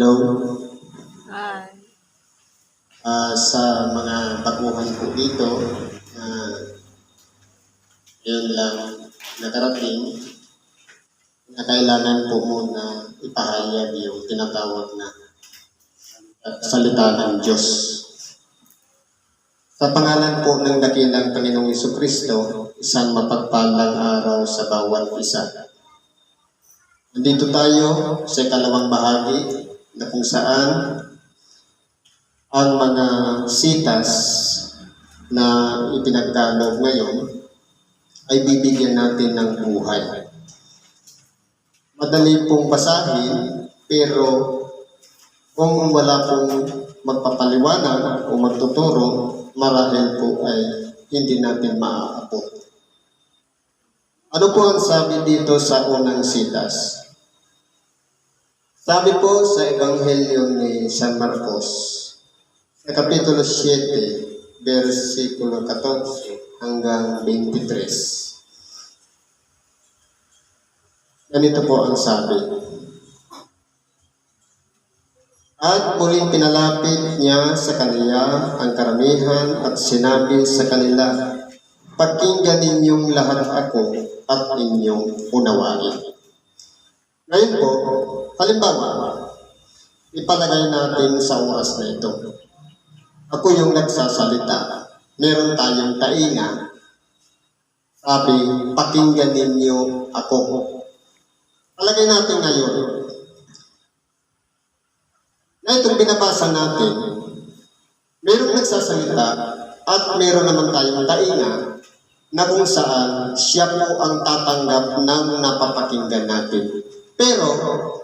Hello? Hi. Ah, sa mga baguhan po dito, uh, yun lang nakarating, na kailangan po muna ipahayag yung tinatawag na salita ng Diyos. Sa pangalan po ng dakilang Panginoong Iso Kristo, isang mapagpalang araw sa bawat isa. Nandito tayo sa ikalawang bahagi na kung saan ang mga sitas na ipinagkaloob ngayon ay bibigyan natin ng buhay. Madali pong basahin, pero kung wala pong magpapaliwanag o magtuturo, marahil po ay hindi natin maaabot. Ano po ang sabi dito sa unang sitas? Sabi po sa Ebanghelyo ni San Marcos, sa Kapitulo 7, versikulo 14 hanggang 23. Ganito po ang sabi. At muling pinalapit niya sa kanila ang karamihan at sinabi sa kanila, Pakinggan ninyong lahat ako at inyong unawain. Ngayon po, halimbawa, ipalagay natin sa oras na ito. Ako yung nagsasalita. Meron tayong tainga. Sabi, pakinggan ninyo ako. Palagay natin ngayon. Na itong binabasa natin, merong nagsasalita at meron naman tayong tainga na kung saan siya po ang tatanggap ng napapakinggan natin. Pero,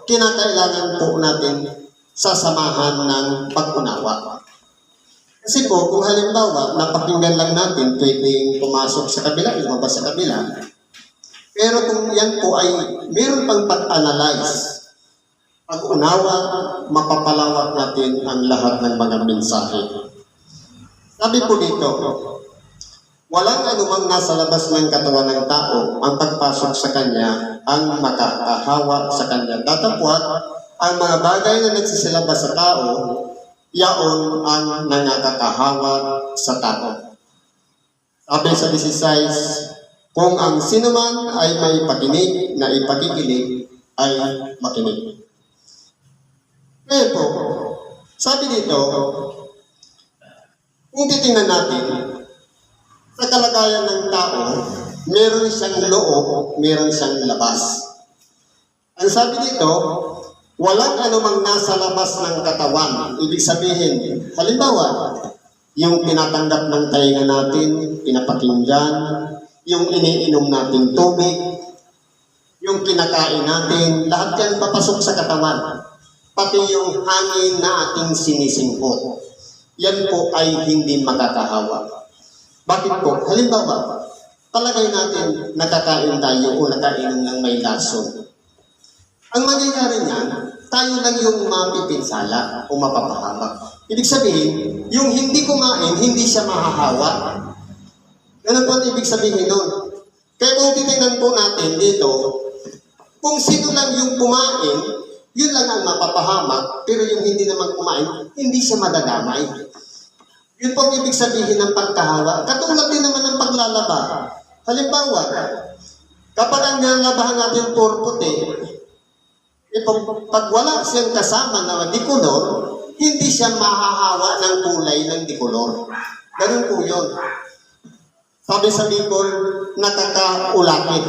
kinakailangan po natin sasamahan ng pag-unawa. Kasi po, kung halimbawa, napakinggan lang natin, pwedeng pumasok sa kabila, lumabas sa kabila. Pero kung yan po ay meron pang pag-analyze, pag-unawa, mapapalawak natin ang lahat ng mga mensahe. Sabi po dito, walang anumang nasa labas ng katawan ng tao ang pagpasok sa kanya ang makakahawa sa kanya. Datapwat, ang mga bagay na nagsisilabas sa tao, yaon ang nangakakahawa sa tao. Sabi sa 16, kung ang sinuman ay may pakinig na ipakikinig, ay makinig. Ngayon po, sabi dito, kung titingnan natin, sa kalagayan ng tao, meron siyang loob, meron siyang labas. Ang sabi dito, walang anumang nasa labas ng katawan. Ibig sabihin, halimbawa, yung tinatanggap ng tainga natin, pinapakinggan, yung iniinom natin tubig, yung kinakain natin, lahat yan papasok sa katawan. Pati yung hangin na ating sinisingkot. Yan po ay hindi makakahawa. Bakit po? Halimbawa, palagay natin nakakain tayo o nakainom ng may lason. Ang mangyayari niyan, tayo lang yung mapipinsala o mapapahamak. Ibig sabihin, yung hindi kumain, hindi siya mahahawa. Ganun po ang ibig sabihin nun. Kaya kung titingnan po natin dito, kung sino lang yung kumain, yun lang ang mapapahamak, pero yung hindi naman kumain, hindi siya madadamay. Yun po ibig sabihin ng pagkahawa. Katulad din naman ng paglalaba. Halimbawa, kapag ang nilalabahan natin puro puti, eh, pag, wala siyang kasama na dikolor, hindi siya mahahawa ng kulay ng dikolor. Ganun po yun. Sabi sa Bicol, nakakaulakit.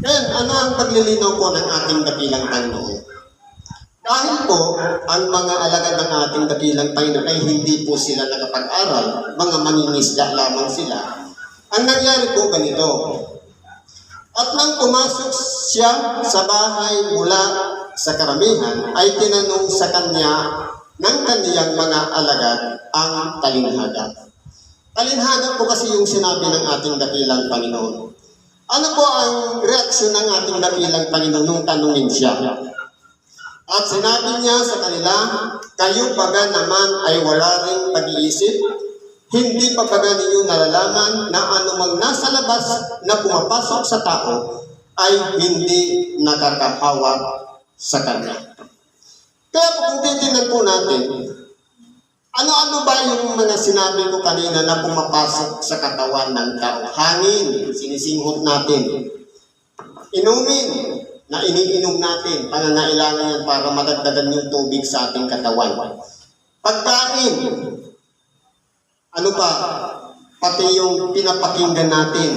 Ngayon, ano ang paglilinaw po ng ating dakilang Panginoon? Dahil po, ang mga alagad ng ating dakilang Panginoon ay hindi po sila nakapag-aral, mga mangingisda lamang sila. Ang nangyari po ganito, at nang pumasok siya sa bahay mula sa karamihan, ay tinanong sa kanya ng kaniyang mga alagad ang talinhaga. Talinhaga po kasi yung sinabi ng ating dakilang Panginoon. Ano po ang reaksyon ng ating dakilang Panginoon nung tanungin siya? At sinabi niya sa kanila, kayo baga naman ay wala ring pag-iisip, hindi pa baga ninyo nalalaman na anumang nasa labas na pumapasok sa tao ay hindi nakakahawa sa kanya. Kaya kung titignan po natin, ano-ano ba yung mga sinabi ko kanina na pumapasok sa katawan ng tao? Hangin, sinisinghot natin. Inumin, na iniinom natin. Pangangailangan yan para madagdagan yung tubig sa ating katawan. Pagkain, ano pa? Pati yung pinapakinggan natin.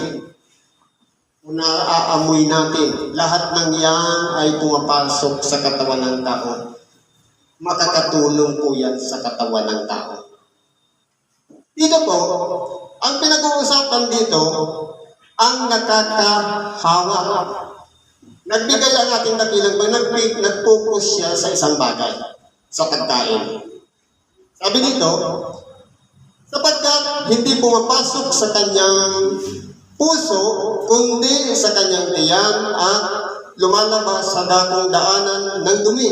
Kung naaamoy natin, lahat ng yan ay pumapasok sa katawan ng tao makakatulong po yan sa katawan ng tao. Dito po, ang pinag-uusapan dito, ang nakakahawa. Nagbigay ang ating dakilang ba, nag- nag-focus siya sa isang bagay, sa pagkain. Sabi dito, sapagkat hindi pumapasok sa kanyang puso, kundi sa kanyang tiyan at lumalabas sa dakong daanan ng dumi.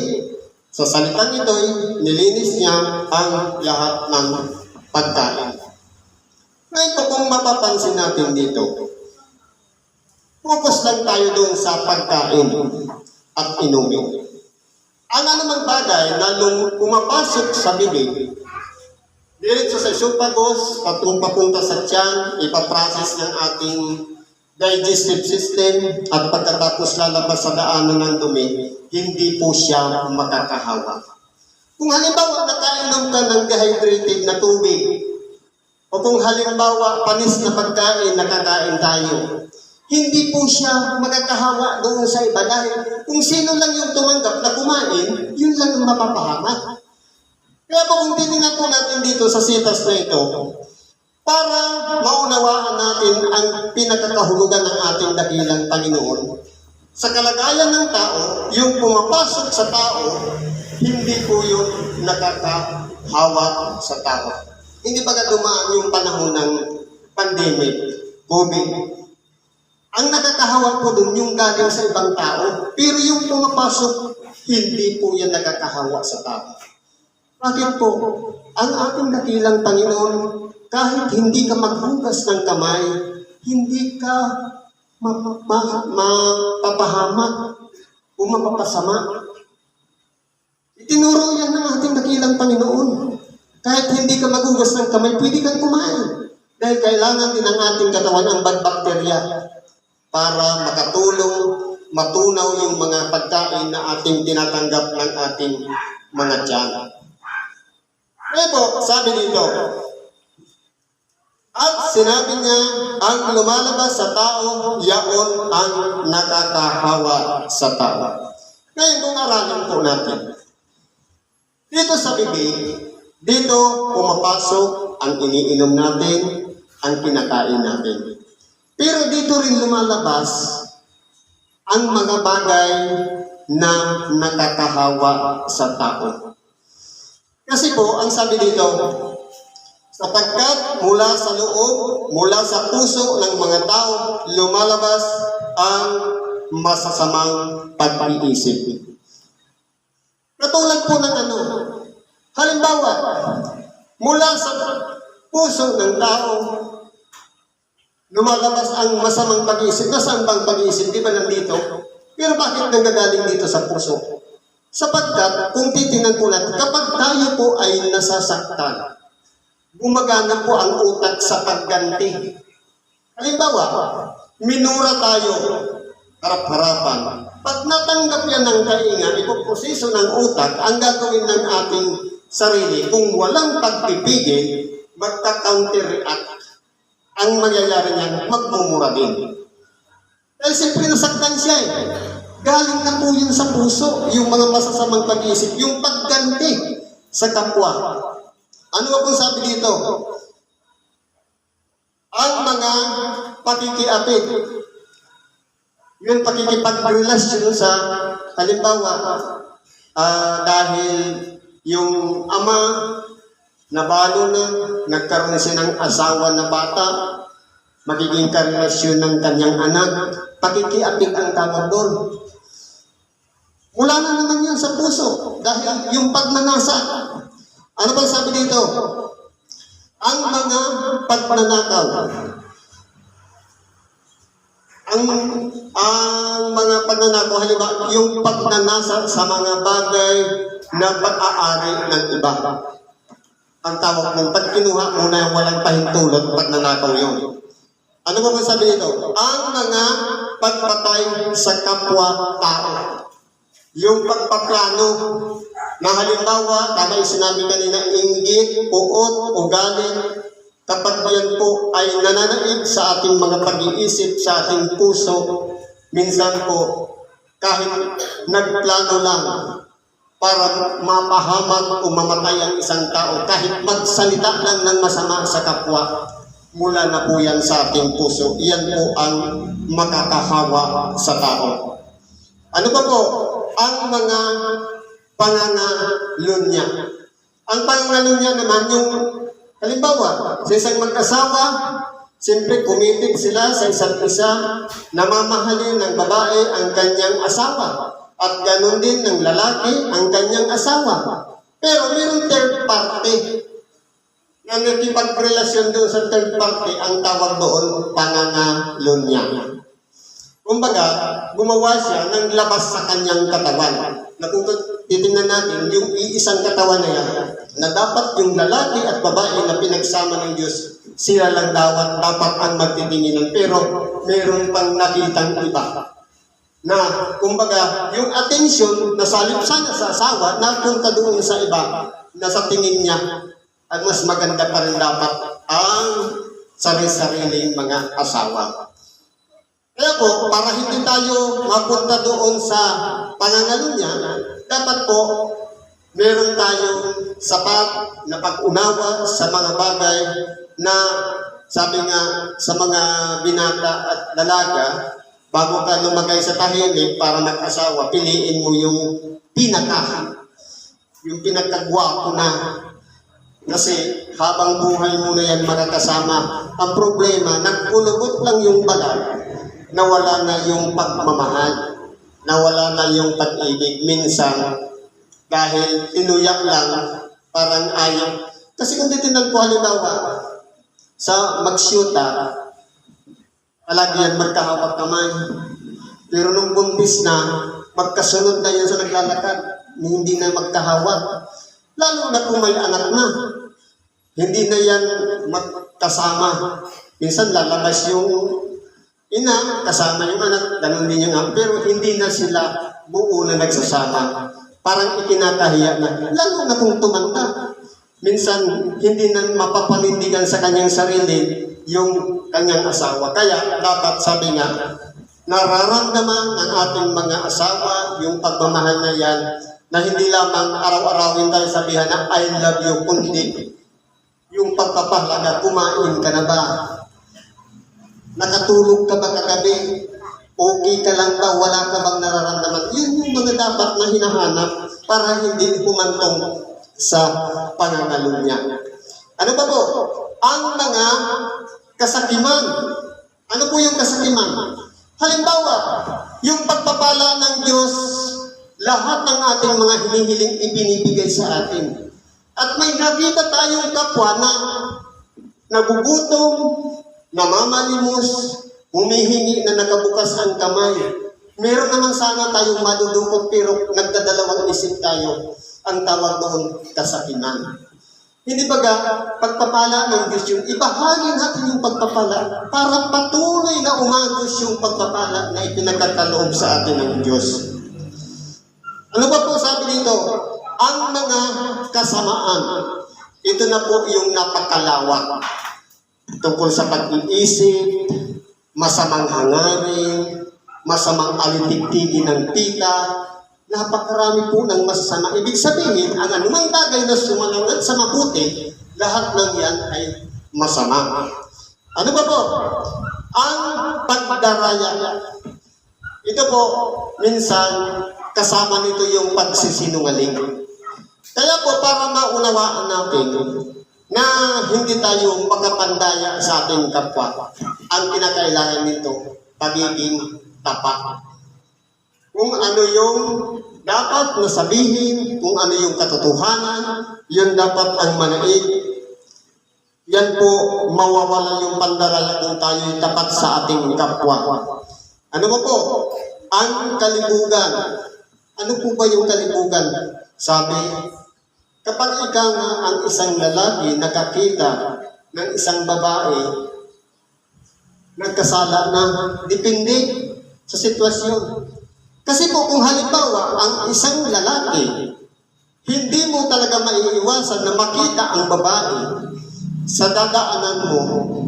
Sa salitang ito'y nilinis niya ang lahat ng pagkain. Ngayon po kung mapapansin natin dito, focus lang tayo doon sa pagkain at inumin. Ang anumang bagay na lum- pumapasok sa bibig, diretso sa esophagus, patung papunta sa tiyan, ipaprocess ng ating digestive system at pagkatapos lalabas sa daanan ng dumi, hindi po siya makakahawa. Kung halimbawa nakainom ka ng dehydrated na tubig, o kung halimbawa panis na pagkain nakakain tayo, hindi po siya magkakahawa doon sa iba dahil kung sino lang yung tumanggap na kumain, yun lang ang mapapahamak. Kaya po kung titingnan po natin dito sa sitas na ito, para maunawaan natin ang pinagkakahulugan ng ating dakilang Panginoon, sa kalagayan ng tao, yung pumapasok sa tao, hindi po yun nakakahawa sa tao. Hindi ba dumaan yung panahon ng pandemic, COVID, ang nakakahawa po dun yung galing sa ibang tao, pero yung pumapasok, hindi po yan nakakahawa sa tao. Bakit po? Ang ating dakilang Panginoon, kahit hindi ka maghugas ng kamay, hindi ka ma- ma- ma- mapapahamak o mapapasama. Itinuro yan ng ating dakilang Panginoon. Kahit hindi ka maghugas ng kamay, pwede kang kumain. Dahil kailangan din ng ating katawan ang bad bacteria para makatulong, matunaw yung mga pagkain na ating tinatanggap ng ating mga tiyan. Po, sabi dito, at sinabi niya, ang lumalabas sa tao, yaon ang nakakahawa sa tao. Ngayon, kung aralin po natin, dito sa bibig, dito pumapasok ang iniinom natin, ang kinakain natin. Pero dito rin lumalabas ang mga bagay na nakakahawa sa tao. Kasi po, ang sabi dito, sapagkat mula sa loob, mula sa puso ng mga tao, lumalabas ang masasamang pag-iisip. Katulad po ng ano, halimbawa, mula sa puso ng tao, lumalabas ang masamang pag-iisip. Nasaan bang pag-iisip? Di ba nandito? Pero bakit nanggagaling dito sa puso? Sapagkat, kung titingnan po natin, kapag tayo po ay nasasaktan, gumagana po ang utak sa pagganti. Halimbawa, minura tayo, harap-harapan. Pag natanggap yan ng kainga, ipoproseso ng utak, ang gagawin ng ating sarili, kung walang pagpipigil, magka-counteract. Ang mangyayari niyan, magmumura din. Dahil siyempre nasaktan siya eh. Galing na po yun sa puso, yung mga masasamang pag-iisip, yung pagganti sa kapwa. Ano ba pong sabi dito? Ang mga pakikiapit. Yung pakikipagrelasyon sa, halimbawa, ah, dahil yung ama, nabalo na, nagkaroon siya ng asawa na bata, magiging karelasyon ng kanyang anak, pakikiapit ang tawag doon. Wala na naman yan sa puso dahil yung pagnanasa. Ano ba sabi dito? Ang mga pagnanakaw. Ang ang mga pagnanakaw, halimbawa, yung pagnanasa sa mga bagay na pag-aari ng iba. Ang tawag ng pag kinuha mo na walang pahintulot, pag nanakaw yun. Ano ba sabi nito? Ang mga pagpatay sa kapwa-tao. Yung pagpaplano na halimbawa, tama yung sinabi kanina, inggit, puot, ugali, kapag yan po ay nananaig sa ating mga pag-iisip, sa ating puso, minsan po, kahit nagplano lang para mapahamak o mamatay ang isang tao, kahit magsalita lang ng masama sa kapwa, mula na po yan sa ating puso. Yan po ang makakahawa sa tao. Ano ba po? Ang mga pangangalunya. Ang pangangalunya naman yung, halimbawa, sa isang mag-asawa, siyempre committed sila sa isa't isa, namamahalin ng babae ang kanyang asawa. At ganun din ng lalaki ang kanyang asawa. Pero mayroong third party na nakipagrelasyon doon sa third party, ang tawag doon, pangangalunya. Kumbaga, gumawa siya ng labas sa kanyang katawan. Na kung titingnan natin, yung iisang katawan na yan, na dapat yung lalaki at babae na pinagsama ng Diyos, sila lang dapat, dapat ang magtitinginan. Pero meron pang nakitang iba. Na, kumbaga, yung attention na salip sana sa asawa, napunta doon sa iba, na sa tingin niya, at mas maganda pa rin dapat ang sarili-sariling mga asawa. Kaya po, para hindi tayo mapunta doon sa pangangalo niya, dapat po meron tayong sapat na pag-unawa sa mga bagay na sabi nga sa mga binata at dalaga, bago ka lumagay sa tahimik para mag-asawa, piliin mo yung pinaka, yung pinakagwapo na. Kasi habang buhay mo na yan makakasama, ang problema, nagkulubot lang yung balat, nawala na yung pagmamahal, nawala na yung pag-ibig. Minsan, dahil tinuyak lang, parang ayaw. Kasi kung titinan po halimbawa, sa mag-shoota, palagi yan magkahawak kamay. Pero nung buntis na, magkasunod na yan sa naglalakad, hindi na magkahawak. Lalo na kung may anak na. Hindi na yan magkasama. Minsan lalabas yung ina, kasama yung anak, ganun din yung anak, pero hindi na sila buo na nagsasama. Parang ikinakahiya na, lalo na kung tumanda. Minsan, hindi na mapapanindigan sa kanyang sarili yung kanyang asawa. Kaya, dapat sabi nga, nararamdaman ng ating mga asawa yung pagmamahal na yan na hindi lamang araw-arawin tayo sabihan na I love you, kundi yung pagpapahalaga, kumain ka na ba? Nakatulog ka ba kagabi? Okay ka lang ba? Wala ka bang nararamdaman? Yun yung mga dapat na hinahanap para hindi humantong sa pangangalun. Ano ba po? Ang mga kasakiman. Ano po yung kasakiman? Halimbawa, yung pagpapala ng Diyos, lahat ng ating mga hinihiling ibinibigay sa atin. At may nakita tayong kapwa na nagugutom, namamalimos, humihingi na nakabukas ang kamay. Meron naman sana tayong madudukot pero nagdadalawang isip tayo. Ang tawag doon, kasakiman. Hindi ba ga, pagpapala ng Diyos yung ibahagi natin yung pagpapala para patuloy na umagos yung pagpapala na ipinagkakaloob sa atin ng Diyos. Ano ba po sabi dito? Ang mga kasamaan. Ito na po yung napakalawak tungkol sa pag-iisip, masamang hangarin, masamang alitigtigin ng tita, napakarami po ng masasama. Ibig sabihin, ang anumang bagay na sumalungat sa mabuti, lahat ng yan ay masama. Ano ba po? Ang pagdaraya. Ito po, minsan, kasama nito yung pagsisinungaling. Kaya po, para maunawaan natin na hindi tayo makapandaya sa ating kapwa, ang kinakailangan nito, pagiging tapat. Kung ano yung dapat na sabihin, kung ano yung katotohanan, yun dapat ang manaig. Yan po, mawawala yung pandarala kung tayo'y tapat sa ating kapwa. Ano ba po? Ang kalibugan. Ano po ba yung kalibugan? Sabi, kapag ikaw ang isang lalaki nakakita ng isang babae, nagkasala na, depende sa sitwasyon. Kasi po kung halimbawa ang isang lalaki, hindi mo talaga maiiwasan na makita ang babae sa dadaanan mo,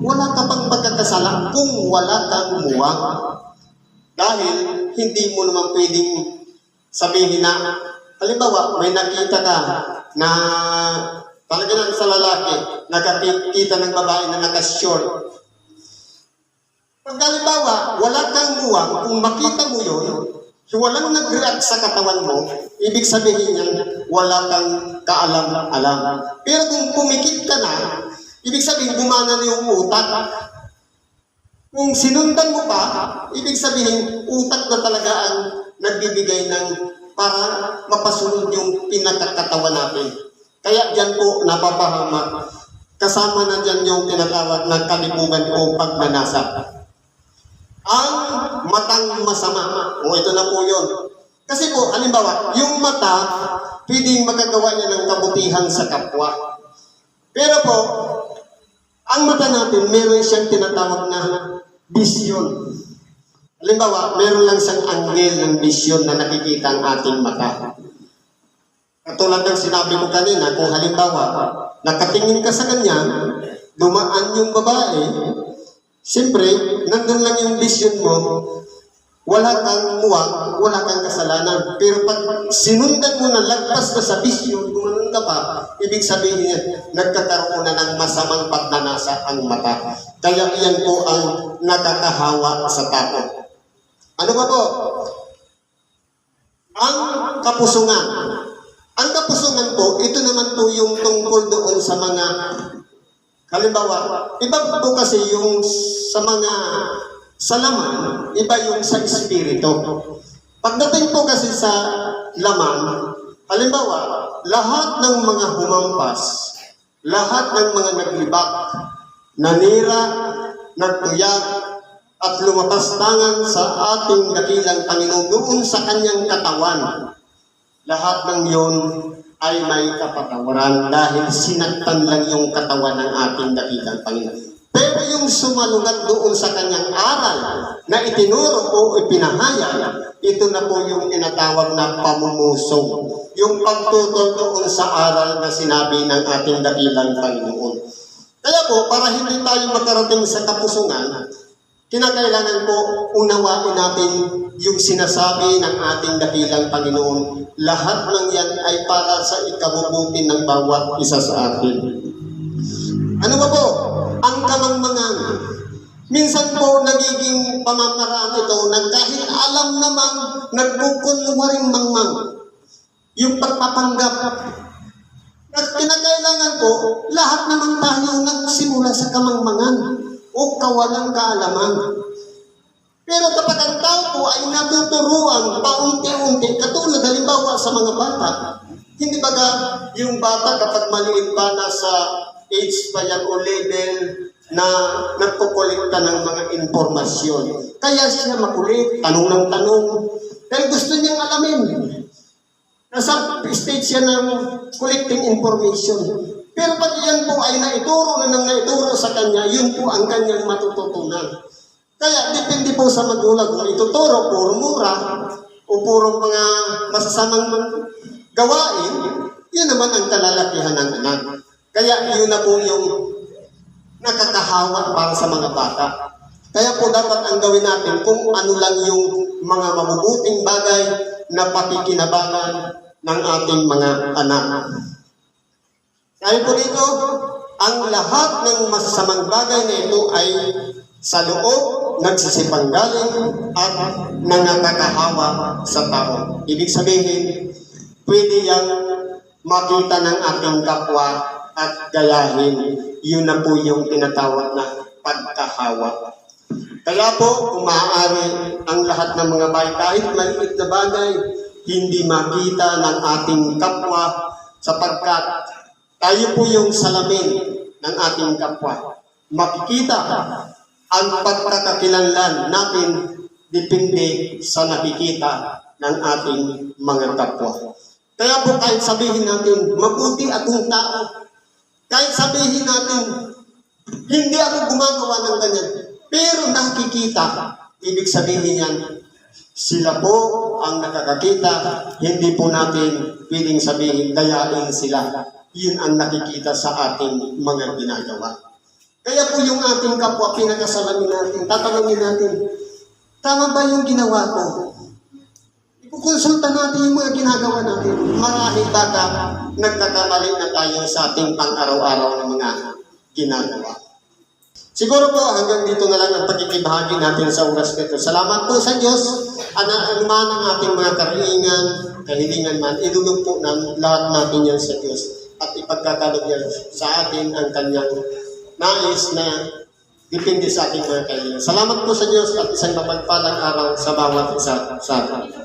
wala ka pang pagkakasala kung wala kang muwang. Dahil hindi mo naman pwedeng sabihin na, halimbawa, may nakita ka na talaga lang sa lalaki, nakakita ng babae na nakashort. Pag halimbawa, wala kang muwang, kung makita mo yun, walang nag-react sa katawan mo, ibig sabihin niyan, wala kang kaalam-alam. Pero kung pumikit ka na, ibig sabihin, gumana na yung utak. Kung sinundan mo pa, ibig sabihin, utak na talaga ang nagbibigay ng para mapasunod yung pinakakatawan natin. Kaya dyan po napapahamak. Kasama na dyan yung tinatawag na kalibugan o pagmanasa. Ang matang masama. O ito na po yun. Kasi po, halimbawa, yung mata, pwedeng magagawa niya ng kabutihan sa kapwa. Pero po, ang mata natin, meron siyang tinatawag na vision. Halimbawa, meron lang siyang angle ng vision na nakikita ang ating mata. Katulad ng sinabi ko kanina, kung halimbawa, nakatingin ka sa kanya, dumaan yung babae, siyempre, nandun lang yung vision mo, wala kang muwang, wala kang kasalanan. Pero pag sinundan mo na lagpas ka sa vision, gumanon ka pa, ibig sabihin niya, nagkakaroon na ng masamang pagnanasa ang mata. Kaya iyan po ang nakakahawa sa tao. Ano ba po? Ang kapusungan. Ang kapusungan po, ito naman po yung tungkol doon sa mga Halimbawa, iba po kasi yung sa mga sa laman, iba yung sa espiritu. Pagdating po kasi sa laman, halimbawa, lahat ng mga humampas, lahat ng mga naglibak, nanira, nagtuyag, at lumapas tangan sa ating dakilang Panginoon doon sa kanyang katawan. Lahat ng yon ay may kapatawaran dahil sinaktan lang yung katawan ng ating dakilang Panginoon. Pero yung sumalungat doon sa kanyang aral na itinuro o ipinahayag, ito na po yung tinatawag na pamumusong. Yung pagtutol doon sa aral na sinabi ng ating dakilang Panginoon. Kaya po, para hindi tayo makarating sa kapusungan, Kinakailangan po unawain natin yung sinasabi ng ating dakilang Panginoon. Lahat ng yan ay para sa ikabubuti ng bawat isa sa atin. Ano ba po? Ang kamangmangan. Minsan po nagiging pamamaraan ito na kahit alam namang nagkukunwaring mangmang. Yung pagpapanggap. At kinakailangan po, lahat naman tayo nagsimula sa kamangmangan o kawalang kaalaman. Pero kapag ang tao po ay natuturuan paunti-unti, katulad halimbawa sa mga bata, hindi ba yung bata kapag maliit pa nasa age pa yan o level na nagkukulikta ng mga informasyon. Kaya siya makulit, tanong ng tanong, dahil gusto niyang alamin. Nasa stage siya ng collecting information. Pero pag yan po ay naituro na nang naituro sa kanya, yun po ang kanyang matututunan. Kaya depende po sa magulang kung ituturo, puro mura, o puro mga masasamang gawain, yun naman ang kalalakihan ng anak. Kaya yun na po yung nakakahawa para sa mga bata. Kaya po dapat ang gawin natin kung ano lang yung mga mabubuting bagay na pakikinabangan ng ating mga anak. Dahil po dito, ang lahat ng masasamang bagay na ito ay sa loob, nagsisipanggaling at nangakakahawa sa tao. Ibig sabihin, pwede yan makita ng ating kapwa at gayahin. Yun na po yung tinatawag na pagkahawa. Kaya po, kung maaari ang lahat ng mga bagay, kahit maliit na bagay, hindi makita ng ating kapwa sapagkat tayo po yung salamin ng ating kapwa. Makikita ang pagkakakilanlan natin depende sa nakikita ng ating mga kapwa. Kaya po kahit sabihin natin, mabuti akong tao. Kahit sabihin natin, hindi ako gumagawa ng ganyan. Pero nakikita, ibig sabihin yan, sila po ang nakakakita, hindi po natin pwedeng sabihin, dayain sila. Yun ang nakikita sa ating mga ginagawa. Kaya po yung ating kapwa, pinakasalamin natin, tatanungin natin, tama ba yung ginawa ko? Ikukonsulta natin yung mga ginagawa natin. Marahil baka nagkakamali na tayo sa ating pang-araw-araw na mga ginagawa. Siguro po hanggang dito na lang ang pagkikibahagi natin sa oras nito. Salamat po sa Diyos. Ano anuman ang ating mga kahilingan, kahilingan man, idulog po ng lahat natin yan sa Diyos. At ipagkakalog yan sa atin ang kanyang nais na depende sa ating mga kahilingan. Salamat po sa Diyos at isang mapagpalang araw sa bawat isa sa atin.